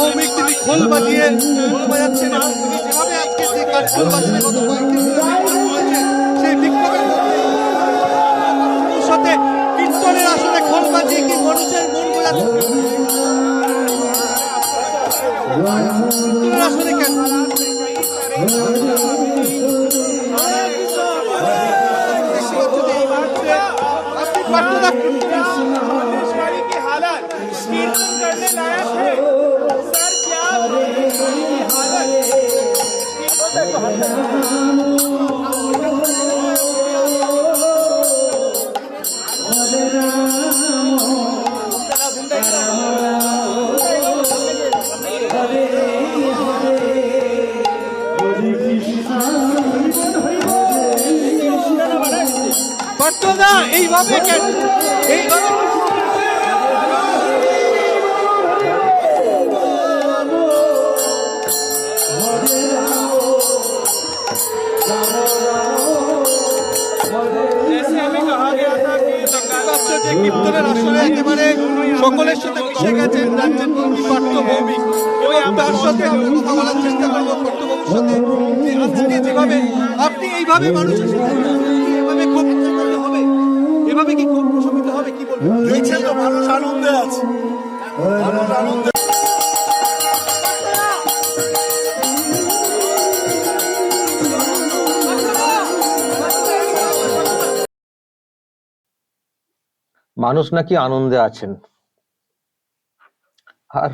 ভৌমিক তিনি খোল বাজিয়ে খোল বাজাচ্ছে না তিনি যেভাবে আজকে যে কাজ খোল বাজানো গত কয়েকদিন ধরে সেই বিক্ষোভের মধ্যে কীর্তনের আসলে খোল বাজিয়ে কি মানুষের মন বোঝাচ্ছে? কীর্তনের আসলে কেন? এইভাবে সকলের সাথে মিশে গেছেন রাজ্যের কর্মী পার্থভৌমিক সাথে কথা বলার চেষ্টা করব সাথে। আজকে যেভাবে। আপনি এইভাবে মানুষের সাথে এভাবে কি ক্ষোভ প্রশমিত হবে কি বলবেন দেখছেন তো মানুষ আনন্দে আছে। মানুষ আনন্দে মানুষ নাকি আনন্দে আছেন? আর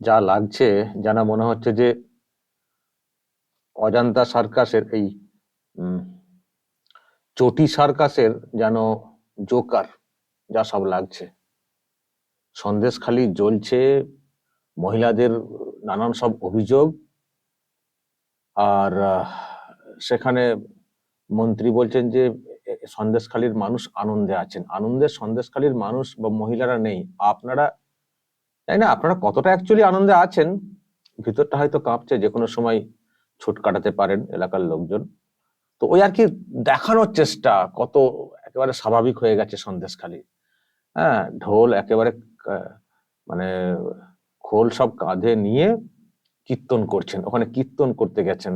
যা লাগছে জানা মনে হচ্ছে যে অজান্তা সার্কাসের এই উম, চটি সার্কাসের যেন জোকার, যা সব লাগছে। সন্দেশখালি জ্বলছে, মহিলাদের নানান সব অভিযোগ। আর সেখানে মন্ত্রী বলছেন যে সন্দেশখালীর মানুষ আনন্দে আছেন। আনন্দে সন্দেশখালীর মানুষ বা মহিলারা নেই। আপনারা, তাই না? আপনারা কতটা অ্যাকচুয়ালি আনন্দে আছেন? ভিতরটা হয়তো কাঁপছে যে কোনো সময় ছুট কাটাতে পারেন এলাকার লোকজন। তো ওই আর কি দেখানোর চেষ্টা, কত একেবারে স্বাভাবিক হয়ে গেছে সন্দেশখালী। হ্যাঁ ঢোল একেবারে মানে খোল সব কাঁধে নিয়ে কীর্তন করছেন। ওখানে কীর্তন করতে গেছেন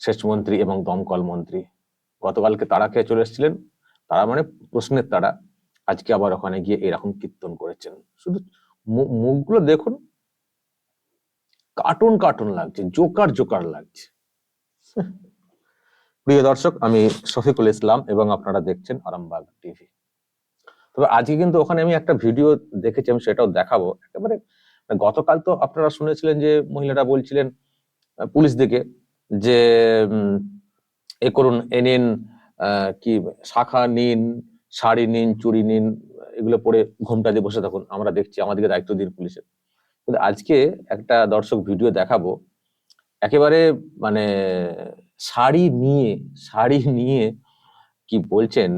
সেচ মন্ত্রী এবং দমকল মন্ত্রী। গতকালকে তারা খেয়ে চলে এসেছিলেন, তারা মানে প্রশ্নের তারা। আজকে আবার ওখানে গিয়ে এরকম কীর্তন করেছেন। শুধু মুখগুলো দেখুন, কার্টুন কার্টুন লাগছে, জোকার জোকার লাগছে। প্রিয় দর্শক, আমি শফিকুল ইসলাম এবং আপনারা দেখছেন আরামবাগ টিভি। তবে আজকে কিন্তু ওখানে আমি একটা ভিডিও দেখেছি, আমি সেটাও দেখাবো। একেবারে গতকাল তো আপনারা শুনেছিলেন যে, মহিলারা বলছিলেন পুলিশ দিকে যে এ করুন, এ নিন কি, শাখা নিন, শাড়ি নিন, চুড়ি নিন, এগুলো পরে ঘোমটা দিয়ে বসে থাকুন। আমরা দেখছি আমাদেরকে দায়িত্ব দিন পুলিশের। কিন্তু আজকে একটা দর্শক ভিডিও দেখাবো। একেবারে মানে শাড়ি নিয়ে শাড়ি নিয়ে কি বলছেন?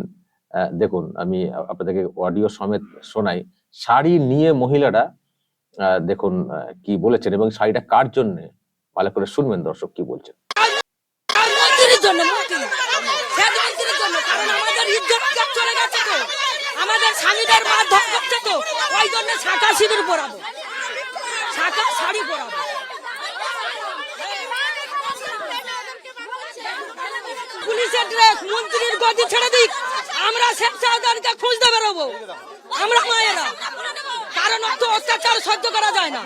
দেখুন, আমি আপনাদেরকে অডিও সমেত শোনাই। শাড়ি নিয়ে মহিলারা দেখুন কি বলেছেন এবং শাড়িটা কার জন্য? ভালো করে শুনবেন দর্শক কি বলছেন। আমাদের স্বামীদের তো। ওই জন্য শাখা শাখা শাড়ি পুলিশের ড্রেস মন্ত্রীর গদি ছেড়ে দিক। আমরা শেখ খুঁজতে বেরোবো। আমরা মায়েরা। কারণ অত অত্যাচার সহ্য করা যায় না।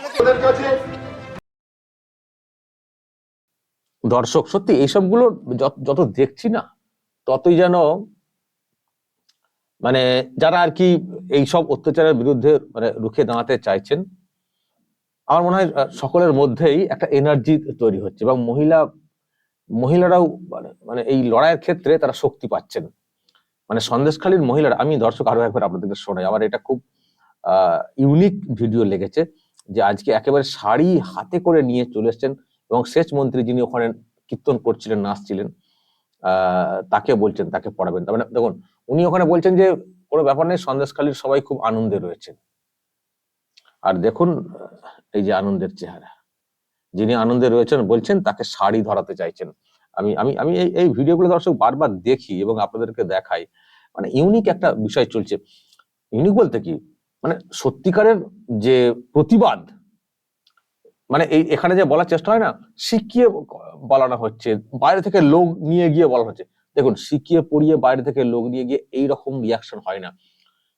দর্শক সত্যি এইসবগুলো যত যত দেখছি না ততই যেন মানে যারা আর কি এইসব অত্যাচারের বিরুদ্ধে মানে রুখে দাঁড়াতে চাইছেন আমার মনে হয় সকলের মধ্যেই একটা এনার্জি তৈরি হচ্ছে এবং মহিলা মহিলারাও মানে মানে এই লড়াইয়ের ক্ষেত্রে তারা শক্তি পাচ্ছেন। মানে সন্দেশখালীর মহিলারা, আমি দর্শক আরও একবার আপনাদেরকে শোনাই, আমার এটা খুব ইউনিক ভিডিও লেগেছে যে আজকে একেবারে শাড়ি হাতে করে নিয়ে চলে এসেছেন এবং সেচ মন্ত্রী যিনি ওখানে কীর্তন করছিলেন, নাচছিলেন তাকে বলছেন, তাকে পড়াবেন। তার মানে দেখুন, উনি ওখানে বলছেন যে কোনো ব্যাপার নেই, সন্দেশখালীর সবাই খুব আনন্দে রয়েছেন। আর দেখুন, এই যে আনন্দের চেহারা। যিনি আনন্দে রয়েছেন বলছেন, তাকে শাড়ি ধরাতে চাইছেন। আমি আমি আমি এই এই ভিডিওগুলো দর্শক বারবার দেখি এবং আপনাদেরকে দেখাই। মানে ইউনিক একটা বিষয় চলছে। ইউনিক বলতে কি? মানে সত্যিকারের যে প্রতিবাদ মানে এই, এখানে যে বলার চেষ্টা হয় না, শিখিয়ে বলানো হচ্ছে, বাইরে থেকে লোক নিয়ে গিয়ে বলা হচ্ছে। দেখুন, শিখিয়ে পড়িয়ে বাইরে থেকে লোক নিয়ে গিয়ে এই রকম রিয়াকশন হয় না।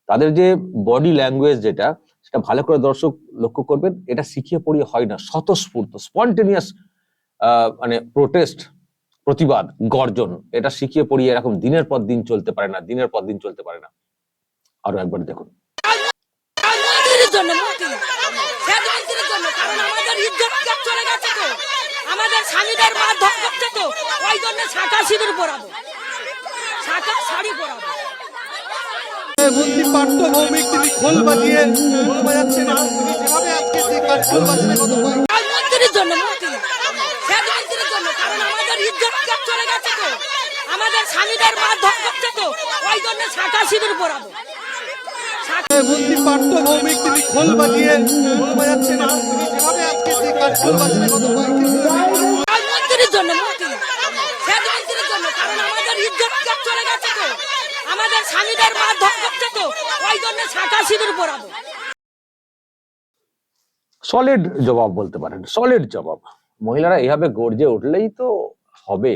তাদের যে বডি ল্যাঙ্গুয়েজ যেটা সেটা ভালো করে দর্শক লক্ষ্য করবেন, এটা শিখিয়ে পড়িয়ে হয় না, স্বতঃস্ফূর্ত, স্পন্টেনিয়াস মানে প্রোটেস্ট, প্রতিবাদ, গর্জন, এটা শিখিয়ে পড়িয়ে এরকম দিনের পর দিন চলতে পারে না, দিনের পর দিন চলতে পারে না। আরও একবার দেখুন। আমাদের স্বামীদের তো? ওই জন্য পরাবো শাড়ি পরাবো মন্ত্রী পার্থ ভৌমিক তিনি খোল বাজিয়ে খোল এবং তিনি যেভাবে আজকে যে কাজ খোল মন্ত্রীর জন্য মন্ত্রী মন্ত্রীর জন্য? কারণ আমাদের ইজ্জত চলে গেছে তো। আমাদের স্বামীদের মারধর করছে তো। ওই জন্য শাখা সিঁদুর পরাবো মন্ত্রী পার্থ ভৌমিক তিনি খোল বাজিয়ে খোল বাজাচ্ছেন। এবং তিনি যেভাবে আজকে যে কাজ খোল বাজালে গত কয়েকদিন মন্ত্রীর জন্য মন্ত্রী মন্ত্রীর জন্য? কারণ আমাদের ইজ্জত চলে গেছে তো। আমাদের স্বামীদের মারধর করছে তো, ওই জন্য শাখা সিঁদুর পরাবো। সলিড জবাব বলতে পারেন সলিড জবাব। মহিলারা এইভাবে গর্জে উঠলেই তো হবে,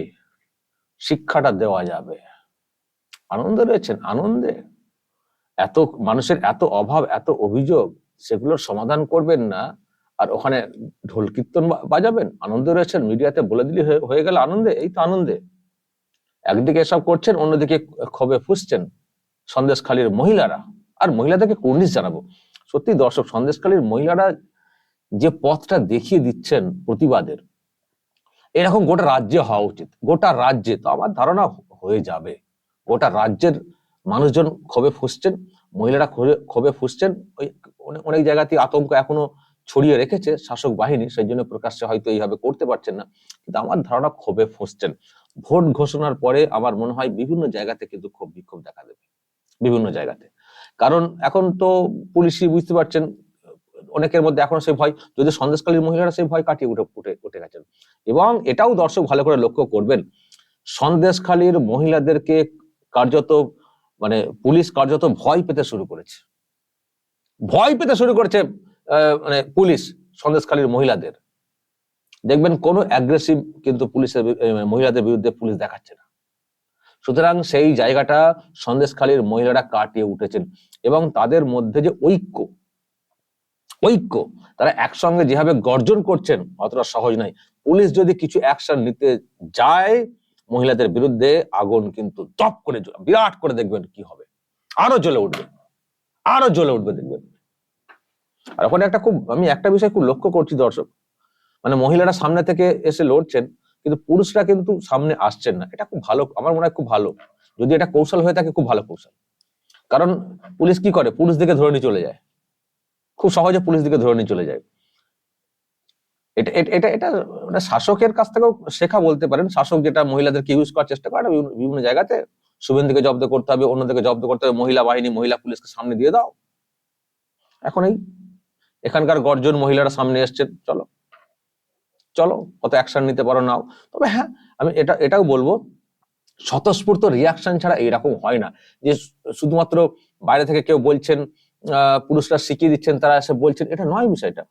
শিক্ষাটা দেওয়া যাবে। আনন্দ রয়েছেন আনন্দে। এত মানুষের এত অভাব, এত অভিযোগ সেগুলোর সমাধান করবেন না, আর ওখানে ঢোল কীর্তন বাজাবেন। আনন্দ রয়েছেন মিডিয়াতে বলে দিলে হয়ে গেল আনন্দে, এই তো আনন্দে। একদিকে এসব করছেন, অন্যদিকে ক্ষোভে ফুসছেন সন্দেশখালীর মহিলারা। আর মহিলাদেরকে কুর্নিশ জানাব। সত্যি দর্শক, সন্দেশখালীর মহিলারা যে পথটা দেখিয়ে দিচ্ছেন প্রতিবাদের, এরকম গোটা রাজ্যে হওয়া উচিত। গোটা রাজ্যে তো আমার ধারণা হয়ে যাবে। গোটা রাজ্যের মানুষজন ক্ষোভে ফুসছেন, মহিলারা ক্ষোভে- ফুসছেন। ওই অনেক জায়গাতে আতঙ্ক এখনও ছড়িয়ে রেখেছে শাসক বাহিনী, সেই জন্য প্রকাশ্যে হয়তো এইভাবে করতে পারছেন না। কিন্তু আমার ধারণা ক্ষোভে ফুসছেন। ভোট ঘোষণার পরে আমার মনে হয় বিভিন্ন জায়গাতে কিন্তু ক্ষোভ বিক্ষোভ দেখা দেবে। বিভিন্ন জায়গাতে। কারণ এখন তো পুলিশই বুঝতে পারছেন, অনেকের মধ্যে এখনও সেই ভয় যদি সন্দেশকালীর মহিলারা সেই ভয় কাটিয়ে উঠে উঠে উঠে গেছেন। এবং এটাও দর্শক ভালো করে লক্ষ্য করবেন সন্দেশখালীর মহিলাদেরকে কার্যত মানে পুলিশ কার্যত ভয় পেতে শুরু করেছে। ভয় পেতে শুরু করেছে মানে পুলিশ সন্দেশখালীর মহিলাদের। দেখবেন কোনো অ্যাগ্রেসিভ কিন্তু পুলিশের মহিলাদের বিরুদ্ধে পুলিশ দেখাচ্ছে না। সুতরাং সেই জায়গাটা সন্দেশখালীর মহিলারা কাটিয়ে উঠেছেন এবং তাদের মধ্যে যে ঐক্য ঐক্য, তারা একসঙ্গে যেভাবে গর্জন করছেন অতটা সহজ নয়। পুলিশ যদি কিছু অ্যাকশন নিতে যায়, মহিলাদের বিরুদ্ধে আগুন কিন্তু টপ করে বিরাট করে দেখবেন কি হবে। আরও জ্বলে উঠবে, আরও জ্বলে উঠবে দেখবেন। আর ওখানে একটা খুব, আমি একটা বিষয় খুব লক্ষ্য করছি দর্শক মানে মহিলারা সামনে থেকে এসে লড়ছেন, কিন্তু পুরুষরা কিন্তু সামনে আসছেন না। এটা খুব ভালো, আমার মনে হয় খুব ভালো। যদি এটা কৌশল হয়ে থাকে, খুব ভালো কৌশল। কারণ পুলিশ কি করে? পুলিশ দিকে ধরে নিয়ে চলে যায়। খুব সহজে পুলিশ দিকে ধরে নিয়ে চলে যায়। এটা, এটা- এটা মানে শাসকের কাছ থেকেও শেখা বলতে পারেন। শাসক যেটা মহিলাদেরকে ইউজ করার চেষ্টা করে বিভিন্ন- জায়গাতে শুভেন্দুকে জব্দ করতে হবে, অন্যদিকে জব্দ করতে হবে, মহিলা বাহিনী, মহিলা পুলিশকে সামনে দিয়ে দাও। এখন এই, এখানকার গর্জন মহিলারা সামনে এসছেন, চলো। চলো কত অ্যাকশন নিতে পারো নাও। তবে হ্যাঁ আমি এটা, এটাও বলব, স্বতঃস্ফূর্ত রিয়াকশন ছাড়া এরকম হয় না। যে শুধুমাত্র বাইরে থেকে কেউ বলছেন পুরুষরা শিখিয়ে দিচ্ছেন, তারা এসে বলছেন, এটা নয় বিষয়টা।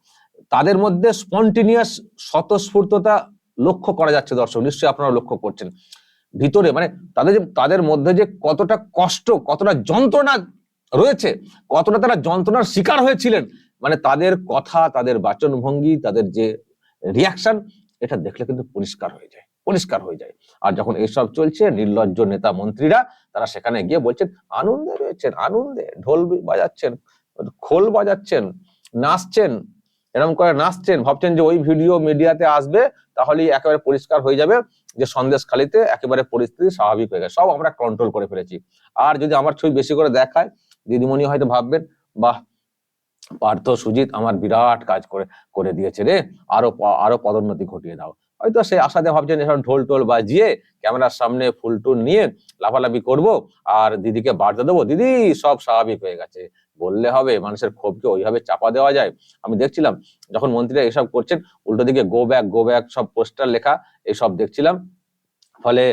তাদের মধ্যে স্পন্টিনিয়াস স্বতঃস্ফূর্ততা লক্ষ্য করা যাচ্ছে দর্শক, নিশ্চয়ই আপনারা লক্ষ্য করছেন। ভিতরে মানে তাদের যে, তাদের মধ্যে যে কতটা কষ্ট, কতটা যন্ত্রণা রয়েছে, কতটা তারা যন্ত্রণার শিকার হয়েছিলেন মানে তাদের কথা, তাদের বাচনভঙ্গি, তাদের যে রিয়াকশন এটা দেখলে কিন্তু পরিষ্কার হয়ে যায়, পরিষ্কার হয়ে যায়। আর যখন এসব চলছে, নির্লজ্জ নেতা মন্ত্রীরা, তারা সেখানে গিয়ে বলছেন, আনন্দে রয়েছেন, আনন্দে, ঢোল বাজাচ্ছেন, খোল বাজাচ্ছেন, নাচছেন এরকম করে নাচছেন। ভাবছেন যে ওই ভিডিও মিডিয়াতে আসবে, তাহলেই একেবারে পরিষ্কার হয়ে যাবে, যে সন্দেশ খালিতে একেবারে পরিস্থিতি স্বাভাবিক হয়ে গেছে। সব আমরা কন্ট্রোল করে ফেলেছি। আর যদি আমার ছবি বেশি করে দেখায়, দিদিমণি হয়তো ভাববেন, বাহ পার্থ সুজিত আমার বিরাট কাজ করে করে দিয়েছে রে। আরও আরও পদোন্নতি ঘটিয়ে দাও। হয়তো সেই আশাতে ভাবছেন এসব ঢোল টোল বাজিয়ে ক্যামেরার সামনে ফুল টুল নিয়ে লাফালাফি করব আর দিদিকে বার্তা দেবো, দিদি, সব স্বাভাবিক হয়ে গেছে। বললে হবে, মানুষের ক্ষোভকে ওইভাবে চাপা দেওয়া যায়? আমি দেখছিলাম, যখন মন্ত্রীরা এসব করছেন, উল্টো দিকে গো ব্যাক গো ব্যাক সব পোস্টার লেখা, এসব দেখছিলাম। ফলে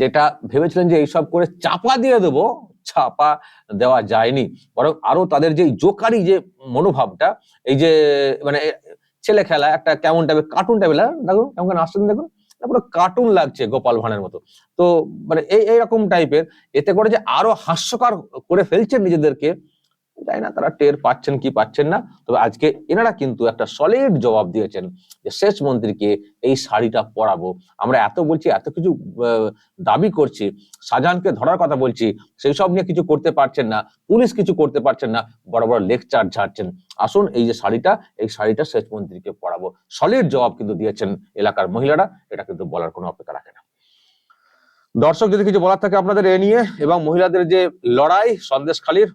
যেটা ভেবেছিলেন যে এইসব করে চাপা দিয়ে দেবো চাপা দেওয়া যায়নি। বরং আরও তাদের যে জোকারি যে মনোভাবটা, এই যে মানে ছেলে খেলা, একটা কেমন টাইপের কার্টুন টাইপের দেখুন কেমন আসছেন দেখুন পুরো কার্টুন লাগছে গোপাল ভাঁড়ের মতো। তো মানে এই, এইরকম টাইপের এতে করে যে আরও হাস্যকর করে ফেলছেন নিজেদেরকে জানি না তারা টের পাচ্ছেন কি পাচ্ছেন না। তবে আজকে এনারা কিন্তু একটা সলিড জবাব দিয়েছেন যে শেষ মন্ত্রীকে এই শাড়িটা পরাবো। আমরা এত বলছি, এত কিছু দাবি করছি, শাহজাহানকে ধরার কথা বলছি, সেই সব নিয়ে কিছু করতে পারছেন না, পুলিশ কিছু করতে পারছেন না, বড় বড় লেকচার ঝাড়ছেন। আসুন এই যে শাড়িটা, এই শাড়িটা শেষ মন্ত্রীকে পরাবো। সলিড জবাব কিন্তু দিয়েছেন এলাকার মহিলারা, এটা কিন্তু বলার কোনো অপেক্ষা রাখে না। দর্শক, যদি কিছু বলার থাকে আপনাদের এ নিয়ে, এবং মহিলাদের যে লড়াই সন্দেশখালীর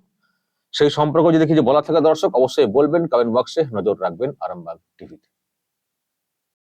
সেই সম্পর্ক যদি কিছু বলার থাকে দর্শক, অবশ্যই বলবেন কমেন্ট বক্সে নজর রাখবেন আরামবাগ টিভিতে।